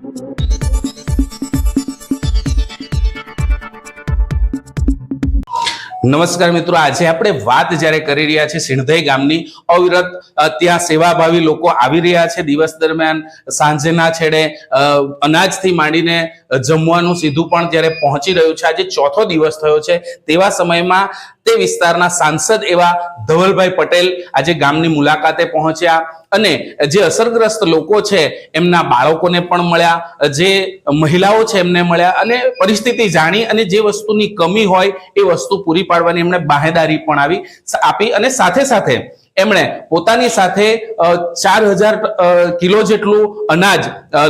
નમસ્કાર મિત્રો, આજે આપણે વાત જ્યારે કરી રહ્યા છીએ સિંધઈ ગામની અવિરત ત્યાં સેવાભાવી લોકો આવી રહ્યા છે. દિવસ દરમિયાન સાંજના છેડે અનાજથી માંડીને જમવાનું સીધું પણ જ્યારે પહોંચી રહ્યું છે. આજે ચોથો દિવસ થયો છે. તેવા સમયમાં તે વિસ્તારના સાંસદ એવા ધવલભાઈ પટેલ આજે ગામની મુલાકાતે પહોંચ્યા અને જે અસરગ્રસ્ત લોકો છે, એમના બાળકોને પણ મળ્યા, જે મહિલાઓ છે, એમને મળ્યા અને પરિસ્થિતિ જાણી અને જે વસ્તુની કમી હોય એ વસ્તુ પૂરી પાડવાની એમણે બાહેદારી પણ આવી, આપી અને સાથે સાથે એમણે પોતાની સાથે ચાર હજાર કિલો જેટલું અનાજ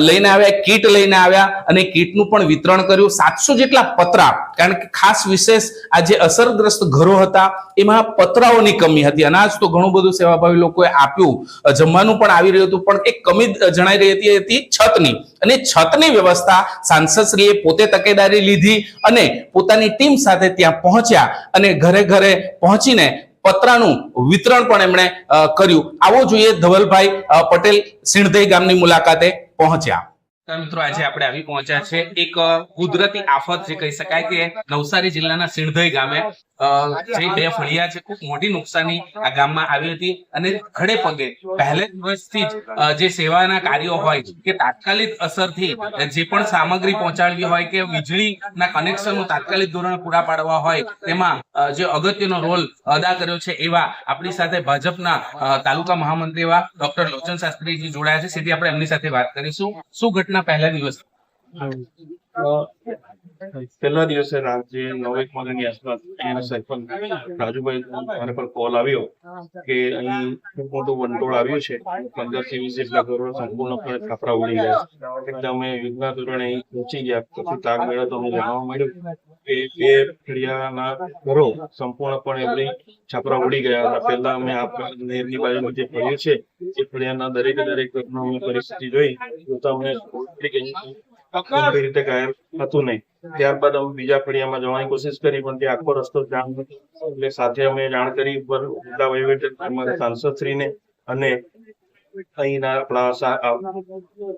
લઈને આવ્યા, કીટ લઈને આવ્યા અને કીટનું પણ વિતરણ કર્યું. સાતસો જેટલા પતરા, કારણ કે ખાસ વિશેષ આ જે અસરગ્રસ્ત ઘરો હતા, એમાં પતરાઓની કમી હતી. અનાજ તો ઘણું બધું સેવાભાવી લોકોએ આપ્યું. જમવાનું પણ આવી રહ્યું હતું, પણ એક કમી જણાઈ રહી હતી છતની. અને છતની વ્યવસ્થા સાંસદશ્રીએ પોતે તકેદારી લીધી અને પોતાની ટીમ સાથે ત્યાં પહોંચ્યા અને ઘરે ઘરે પહોંચીને પતરાનું વિતરણ પણ એમણે કર્યું. આવો જોઈએ ધવલભાઈ પટેલ સિણધઈ ગામની મુલાકાતે પહોંચ્યા. મિત્રો, આજે આપણે આવી પહોંચ્યા છે એક કુદરતી આફત જે કહી શકાય કે નવસારી જિલ્લાના સિણધઈ ગામે. જે બે ફળિયા છે, ખૂબ મોટી નુકસાની આ ગામમાં આવી હતી અને ખડે પગે પહેલે દિવસથી જ જે સેવાના કાર્યો હોય કે તાત્કાલિક અસરથી જે પણ સામગ્રી પહોંચાડવી હોય કે વીજળીના કનેક્શનો તાત્કાલિક ધોરણે પૂરા પાડવા હોય તેમાં જે અગત્યનો રોલ અદા કર્યો છે એવા આપણી સાથે ભાજપના તાલુકા મહામંત્રી એવા ડોક્ટર લોચન શાસ્ત્રીજી જોડાયા છે. સીધી આપણે એમની સાથે વાત કરીશું. શું ઘટના પહેલા દિવસ. પહેલા દિવસે રાત્રે નવેક વાગ્યાની આસપાસ અહીંયાના સરપંચ રાજુભાઈ મને પર કોલ આવ્યો કે અહીં ખૂબ મોટું વંટોળ આવ્યું છે. પંદરથી જેટલા ઘરો સંપૂર્ણપણે છાપરા ઉડી ગયા એટલે અમે યુગના ધોરણે અહીં પહોંચી ગયા. પછી તાગ મેળો તો અમને જાણવા મળ્યું કે બે ફળિયાના ઘરો સંપૂર્ણપણે એમની છાપરા ઉડી ગયા હતા. પહેલા અમે આ નહેરની બાજુમાં જે ફળિયું છે, એ ફળિયાના દરેક દરેક ઘરનો અમે પરિસ્થિતિ જોઈ. તો અમને ગંભીર રીતે ઘાયલ હતું નહીં. ત્યારબાદ અમે બીજા ફળિયામાં જવાની કોશિશ કરી પણ તે આખો રસ્તો જામ એટલે સાથે અમે જાણ કરી ઉપર જિલ્લા વહીવટી સાંસદશ્રીને અને અહીંના આપણા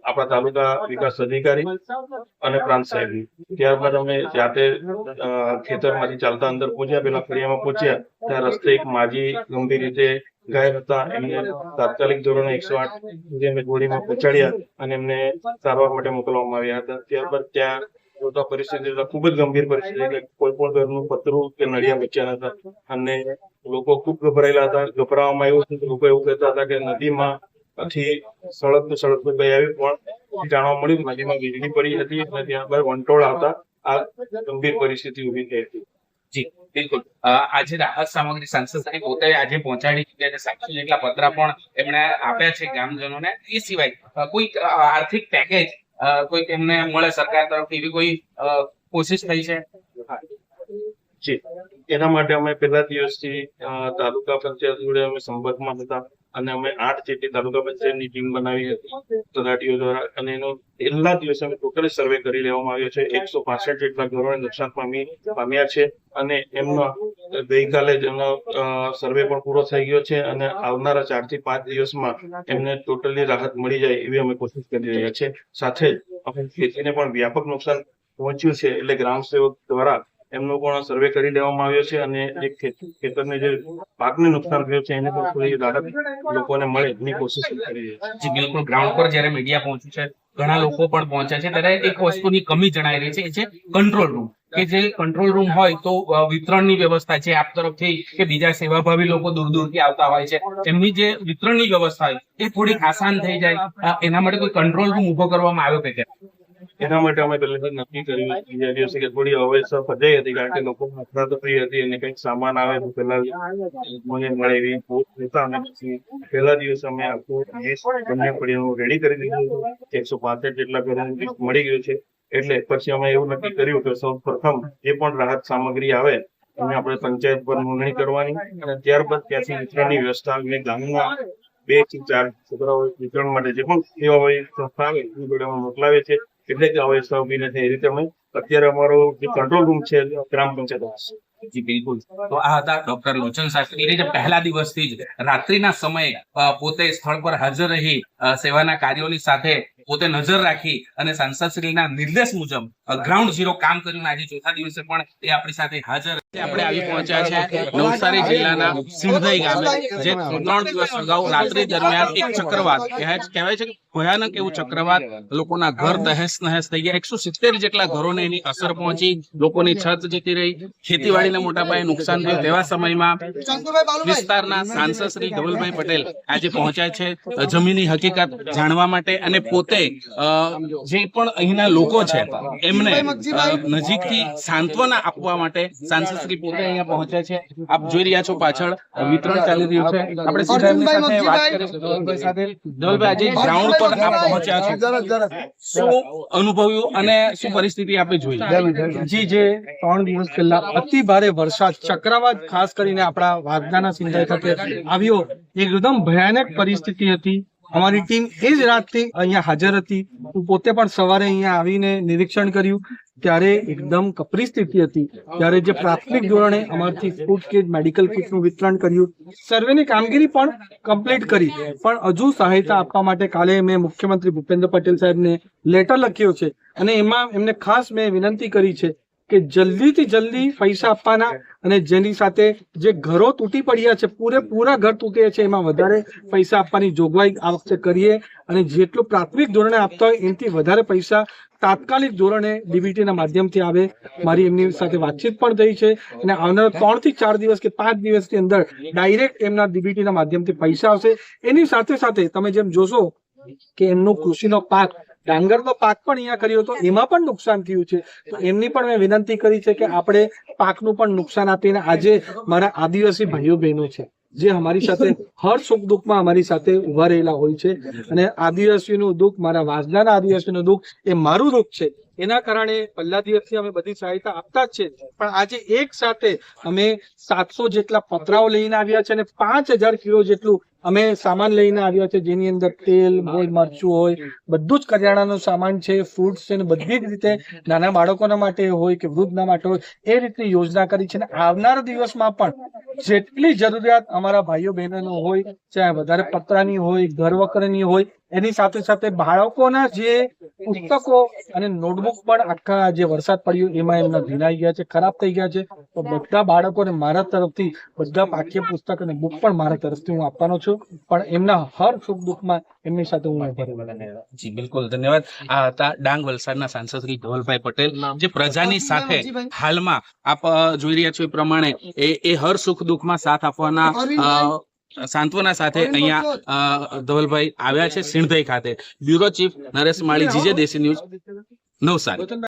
આપણા તાલુકા વિકાસ અધિકારી અને પ્રાંત સાહેબ. ત્યારબાદ અમે જાતે ખેતરમાંથી ચાલતા અંદર પહોંચ્યા. પેલા ફળિયામાં પહોંચ્યા. ત્યાં રસ્તે એક માજી ગંભીર રીતે ઘાયલ હતા. એમને તાત્કાલિક ધોરણે એકસો આઠ ગોળીમાં પહોંચાડ્યા અને એમને સારવાર માટે મોકલવામાં આવ્યા હતા. ત્યારબાદ ત્યાં જોતા પરિસ્થિતિ ખૂબ જ ગંભીર પરિસ્થિતિ કોઈ પણ ઘરનું પતરું કે નડિયા બચ્યા હતા. અને લોકો ખૂબ ગભરાયેલા હતા. ગભરાવામાં એવું હતું લોકો એવું કહેતા હતા કે નદીમાં થી સડક તો સડક પર ગઈ આવી, પણ જાણવા મળ્યું નદીમાં વીજળી પડી હતી અને ત્યારબાદ વંટોળ આવતા આ ગંભીર પરિસ્થિતિ ઊભી થઈ હતી. જી, બિલકુલ. આજે રાહત સામગ્રી સાંસદ પોતે આજે પહોંચાડી ચુક્યા છે. સાતસો જેટલા પતરા પણ એમણે આપ્યા છે ગ્રામજનોને એ સિવાય કોઈ આર્થિક પેકેજ કોઈ એમને મળે સરકાર તરફથી એવી કોઈ કોશિશ થઈ છે? એના માટે અમે પહેલા દિવસથી તાલુકા પંચાયત જોડે અમે સંપર્કમાં હતા. અને અમે આઠ જેટલી તાલુકા પંચાયતની ટીમ બનાવી હતી. તલાટીઓ દ્વારા અને એનો પહેલા દિવસે અમે ટોટલી સર્વે કરી લેવામાં આવ્યો છે. એકસો પાસઠ જેટલા ઘરોને નુકસાન પામી પામ્યા છે અને એમનો ગઈકાલે જ એમનો સર્વે પણ પૂરો થઈ ગયો છે અને આવનારા ચારથી પાંચ દિવસમાં એમને ટોટલી રાહત મળી જાય એવી અમે કોશિશ કરી રહ્યા છે. સાથે જ અમે ખેતીને પણ વ્યાપક નુકસાન પહોંચ્યું છે એટલે ગ્રામ સેવક દ્વારા એમનો પણ સર્વે કરી લેવામાં આવ્યો છે અને જે ખેતરને જે પાકને નુકસાન થયું છે, એને પણ થોડી રાહત લોકોને મળે એની કોશિશ કરી રહી છે. બિલકુલ. ગ્રાઉન્ડ પર જ્યારે મીડિયા પહોંચ્યું છે, ઘણા લોકો પણ પહોંચ્યા છે. ત્યારે એક વસ્તુની કમી જણાઈ રહી છે, એ છે કંટ્રોલ રૂમ કે જે કંટ્રોલ રૂમ હોય તો વિતરણની વ્યવસ્થા છે આપ તરફથી કે બીજા સેવાભાવી લોકો દૂર દૂરથી આવતા હોય છે. એમની જે વિતરણની વ્યવસ્થા હોય, એ થોડીક આસાન થઈ જાય. એના માટે કોઈ કંટ્રોલ રૂમ ઊભો કરવામાં આવ્યો કે? એના માટે અમે પહેલેથી નક્કી કર્યું બીજા દિવસે કે થોડી અવસ્થા ફજાઈ હતી, કારણ કે લોકો અફરાતફરી હતી અને કંઈક સામાન આવે તો પેલા મને મળે એવી લેતા અને પછી પહેલા દિવસે અમે આખું બંને ફળિયાનું રેડી કરી દીધું એકસો પાંસઠ જેટલા ઘરોનું મળી ગયું છે. એટલે પછી અમે એવું નક્કી કર્યું કે સૌ પ્રથમ જે પણ રાહત સામગ્રી આવે, એને આપણે પંચાયત પર નોંધણી કરવાની અને ત્યારબાદ ત્યાંથી વિતરણની વ્યવસ્થા અમે ગામના બેથી ચાર છોકરાઓ વિતરણ માટે જે પણ સેવા હોય સંસ્થા આવે, એ જોડે મોકલાવે છે એટલે કે અવ્યવસ્થા ઊભી નથી એ રીતે અમે અત્યારે અમારો જે કંટ્રોલ રૂમ છે, ગ્રામ પંચાયત જી, બિલકુલ. તો આ હતા ડોક્ટર લોચન શાસ્ત્રી જે પહેલા દિવસથી જ રાત્રિના સમયે પોતે સ્થળ પર હાજર રહી સેવાના કાર્યોની સાથે પોતે નજર રાખી અને સાંસદશ્રીના નિર્દેશ મુજબ ગ્રાઉન્ડ ઝીરો કામ કર્યું આજે ચોથા દિવસે પણ એ આપણી સાથે હાજર આપણે આવી પહોંચ્યા છે નવસારી જિલ્લાના સિંધઈ ગામે, જે ત્રણ દિવસ અગાઉ રાત્રિ દરમિયાન એક ચક્રવાત કહેવાય છે ભયાનક એવું ચક્રવાત લોકોના ઘર તહેસ નહેસ થઈ ગયા. એકસો સિત્તેર જેટલા ઘરોને એની અસર પહોંચી, લોકોની છત જતી રહી, ખેતીવાડીને મોટા પાયે નુકસાન થયું. તેવા સમયમાં વિસ્તારના સાંસદ શ્રી ધવલભાઈ પટેલ આજે પહોંચ્યા છે જમીનની હકીકત જાણવા માટે અને પોતે અ, જે પણ અહીંના લોકો છે એમને નજીકથી સાંત્વના આપવા માટે સાંસદ શ્રી પોતે અહીંયા પહોંચ્યા છે. આપ જોઈ રહ્યા છો પાછળ વિતરણ ચાલી રહ્યું છે. આપણે સીધા એમની સાથે વાત કરીશું સાથે. ધવલભાઈ આજે ગ્રાઉન્ડ પર આપ પહોંચ્યા છો. શું અનુભવ્યું અને શું પરિસ્થિતિ આપણે જોઈ? જી જે ત્રણ દિવસ પહેલા અતિ ભારે વરસાદ ચક્રવાત ખાસ કરીને આપણા વાગદાના સિંધાઈ ખાતે આવ્યો એકદમ ભયાનક પરિસ્થિતિ હતી. અમારી ટીમ એ જ રાતથી અહીંયા હાજર હતી. હું પોતે પણ સવારે અહીંયા આવીને નિરીક્ષણ કર્યું. ત્યારે એકદમ કપરી સ્થિતિ હતી. ત્યારે જે પ્રાથમિક ધોરણે અમારથી ફૂડ કિટ મેડિકલ કિટનું વિતરણ કર્યું. સર્વેની કામગીરી પણ કમ્પ્લીટ કરી. પણ હજુ સહાયતા આપવા માટે કાલે મેં મુખ્યમંત્રી ભૂપેન્દ્ર પટેલ સાહેબને લેટર લખ્યો છે. અને એમાં એમને ખાસ મેં વિનંતી કરી છે કે જલ્દીથી જલ્દી પૈસા આપવાના અને જેની સાથે જે ઘરો તૂટી પડ્યા છે પૂરેપૂરા ઘર તૂટ્યા છે, એમાં વધારે પૈસા આપવાની જોગવાઈ આ વખતે કરીએ અને જેટલું પ્રાથમિક ધોરણે આપતા હોય એનાથી વધારે પૈસા તાત્કાલિક ધોરણે ડીબીટીના માધ્યમથી આવે. મારી એમની સાથે વાતચીત પણ થઈ છે અને આવનારા ત્રણથી ચાર દિવસ કે પાંચ દિવસની અંદર ડાયરેક્ટ એમના ડીબીટીના માધ્યમથી પૈસા આવશે. એની સાથે સાથે તમે જેમ જોશો કે એમનો કૃષિનો પાક ડાંગરનો પાક પણ અહીંયા કર્યો હતો. એમાં પણ નુકસાન થયું છે. તો એમની પણ મેં વિનંતી કરી છે કે આપણે પાકનું પણ નુકસાન આપીને આજે મારા આદિવાસી ભાઈઓ બહેનો છે જે અમારી સાથે હર સુખ દુઃખમાં અમારી સાથે ઊભા રહેલા હોય છે અને આદિવાસીનું દુઃખ મારા વાંસદાના આદિવાસીનું દુઃખ એ મારું દુઃખ છે. એના કારણે પહેલા દિવસથી અમે બધી સહાયતા આપતા જ છે. પણ આજે એક સાથે અમે સાતસો જેટલા પતરાઓ લઈને આવ્યા છે અને પાંચ હજાર કિલો જેટલું અમે સામાન લઈને આવ્યા છે જેની અંદર તેલ હોય મરચું હોય બધું જ કરિયાણાનો સામાન છે ફ્રૂટ્સ છે બધી જ રીતે નાના બાળકોના માટે હોય કે વૃદ્ધના માટે હોય એ રીતની યોજના કરી છે અને આવનાર દિવસમાં પણ જેટલી જરૂરિયાત અમારા ભાઈઓ બહેનોનો હોય ચાહે વધારે પતરાની હોય ઘર વકરની હોય એની સાથે સાથે બાળકોના જે પુસ્તકો અને નોટબુક પણ આખા જે વરસાદ પડ્યો એમાં એમના ભીનાઈ ગયા છે ખરાબ થઈ ગયા છે. તો બધા બાળકોને મારા તરફથી બધા પાઠ્ય પુસ્તક અને બુક પણ મારા તરફથી હું આપવાનો છું. પણ એમના હર સુખ દુઃખમાં એમની સાથે હું જી બિલકુલ. ધન્યવાદ. આ હતા ડાંગ વલસાડના સાંસદ શ્રી ધવલભાઈ પટેલ જે પ્રજાની સાથે હાલમાં આપ જોઈ રહ્યા છો એ પ્રમાણે એ એ હર સુખ દુઃખમાં સાથ આપવાના સાંત્વના સાથે અહીંયા ધવલભાઈ આવ્યા છે સિણધઈ ખાતે. Bureau chief Naresh Mali GJ Desi news Navsari.